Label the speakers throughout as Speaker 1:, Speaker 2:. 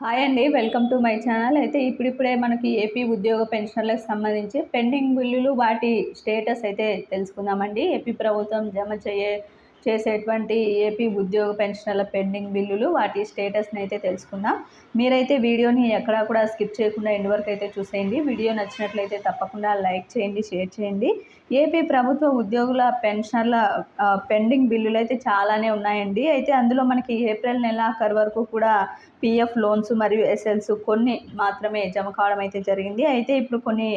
Speaker 1: Hi అండి welcome to my channel. అయితే ఇప్పుడిప్పుడే మనకి ఏపీ ఉద్యోగ పెన్షన్లకు సంబంధించి పెండింగ్ బిల్లులు వాటి స్టేటస్ అయితే తెలుసుకుందామండి. ఏపీ ప్రభుత్వం జమ చేయే చేసేటువంటి ఏపీ ఉద్యోగ పెన్షన్ల పెండింగ్ బిల్లులు వాటి స్టేటస్ని అయితే తెలుసుకుందాం. మీరైతే వీడియోని ఎక్కడా కూడా స్కిప్ చేయకుండా ఎండ్ వరకు అయితే చూసేయండి. వీడియో నచ్చినట్లయితే తప్పకుండా లైక్ చేయండి షేర్ చేయండి. ఏపీ ప్రభుత్వ ఉద్యోగుల పెన్షనర్ల పెండింగ్ బిల్లులు అయితే చాలానే ఉన్నాయండి. అయితే అందులో మనకి ఏప్రిల్ నెలాఖరు వరకు కూడా పిఎఫ్ లోన్స్ మరియు ఎస్ఎల్స్ కొన్ని మాత్రమే జమ కావడం అయితే జరిగింది. అయితే ఇప్పుడు కొన్ని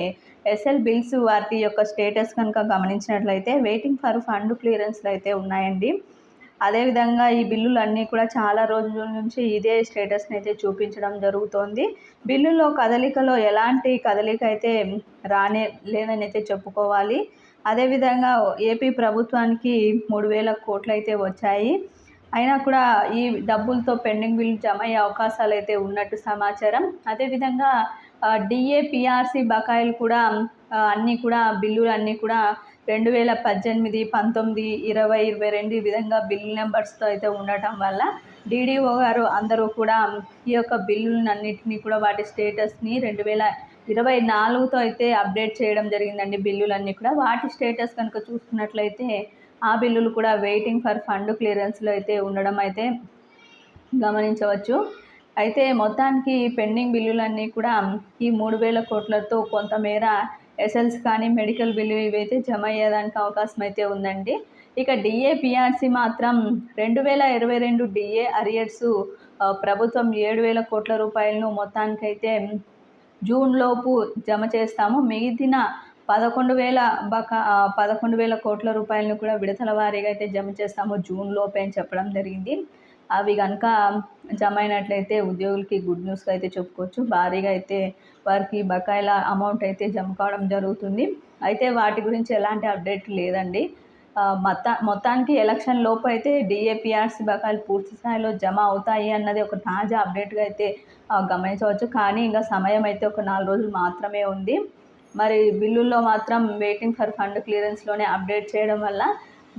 Speaker 1: ఎస్ఎల్ బిల్స్ వాటి యొక్క స్టేటస్ కనుక గమనించినట్లయితే వెయిటింగ్ ఫర్ ఫండ్ క్లియరెన్స్లు అయితే ఉన్నాయండి. అదేవిధంగా ఈ బిల్లులు అన్నీ కూడా చాలా రోజుల నుంచి ఇదే స్టేటస్ని అయితే చూపించడం జరుగుతోంది. బిల్లులో కదలికలో ఎలాంటి కదలిక అయితే రానే లేదని అయితే చెప్పుకోవాలి. అదేవిధంగా ఏపీ ప్రభుత్వానికి మూడు వేల కోట్లు అయితే వచ్చాయి. అయినా కూడా ఈ డబ్బులతో పెండింగ్ బిల్లు జమ అయ్యే అవకాశాలు అయితే ఉన్నట్టు సమాచారం. అదేవిధంగా డిఏ పిఆర్సి బకాయిలు కూడా అన్నీ కూడా బిల్లులు అన్నీ కూడా రెండు వేల పద్దెనిమిది పంతొమ్మిది ఇరవై ఇరవై రెండు ఈ విధంగా బిల్లు నెంబర్స్తో అయితే ఉండటం వల్ల డీడీఓ గారు అందరూ కూడా ఈ యొక్క బిల్లులన్నింటినీ కూడా వాటి స్టేటస్ని రెండు వేల ఇరవై నాలుగుతో అయితే అప్డేట్ చేయడం జరిగిందండి బిల్లులన్నీ కూడా. వాటి స్టేటస్ కనుక చూసుకున్నట్లయితే ఆ బిల్లులు కూడా వెయిటింగ్ ఫర్ ఫండ్ క్లియరెన్స్లో అయితే ఉండడం అయితే గమనించవచ్చు. అయితే మొత్తానికి పెండింగ్ బిల్లులన్నీ కూడా ఈ మూడు వేల కోట్లతో కొంతమేర ఎస్ఎల్స్ కానీ మెడికల్ బిల్లు ఇవైతే జమ అయ్యేదానికి అవకాశం అయితే ఉందండి. ఇక డిఏ పిఆర్సీ మాత్రం రెండు వేల ఇరవై రెండు డిఏ అరియర్స్ ప్రభుత్వం ఏడు వేల కోట్ల రూపాయలను మొత్తానికైతే జూన్లోపు జమ చేస్తాము. మిగిలిన పదకొండు వేల బకా పదకొండు వేల కోట్ల రూపాయలను కూడా విడతల వారీగా అయితే జమ చేస్తాము జూన్ లోపే అని చెప్పడం జరిగింది. అవి కనుక జమ అయినట్లయితే ఉద్యోగులకి గుడ్ న్యూస్గా అయితే చెప్పుకోవచ్చు. భారీగా అయితే వారికి బకాయిల అమౌంట్ అయితే జమ కావడం జరుగుతుంది. అయితే వాటి గురించి ఎలాంటి అప్డేట్ లేదండి. మొత్త మొత్తానికి ఎలక్షన్ లోపు అయితే డిఏపిఆర్సి బకాయిలు పూర్తి స్థాయిలో జమ అవుతాయి అన్నది ఒక తాజా అప్డేట్గా అయితే గమనించవచ్చు. కానీ ఇంకా సమయం అయితే ఒక నాలుగు రోజులు మాత్రమే ఉంది. మరి బిల్లుల్లో మాత్రం వెయిటింగ్ ఫర్ ఫండ్ క్లియరెన్స్లోనే అప్డేట్ చేయడం వల్ల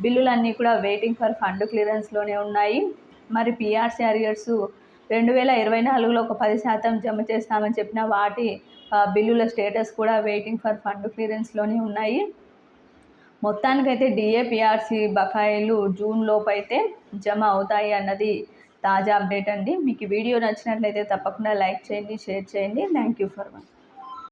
Speaker 1: బిల్లులన్నీ కూడా వెయిటింగ్ ఫర్ ఫండ్ క్లియరెన్స్లోనే ఉన్నాయి. మరి పీఆర్సీ అరియర్స్ రెండు వేల ఇరవై నాలుగులో ఒక పది శాతం జమ చేస్తామని చెప్పిన వాటి బిల్లుల స్టేటస్ కూడా వెయిటింగ్ ఫర్ ఫండ్ క్లియరెన్స్లోనే ఉన్నాయి. మొత్తానికైతే డిఏపిఆర్సీ బకాయిలు జూన్ లోపు అయితే జమ అవుతాయి అన్నది తాజా అప్డేట్ అండి. మీకు వీడియో నచ్చినట్లయితే తప్పకుండా లైక్ చేయండి షేర్ చేయండి. Thank you for one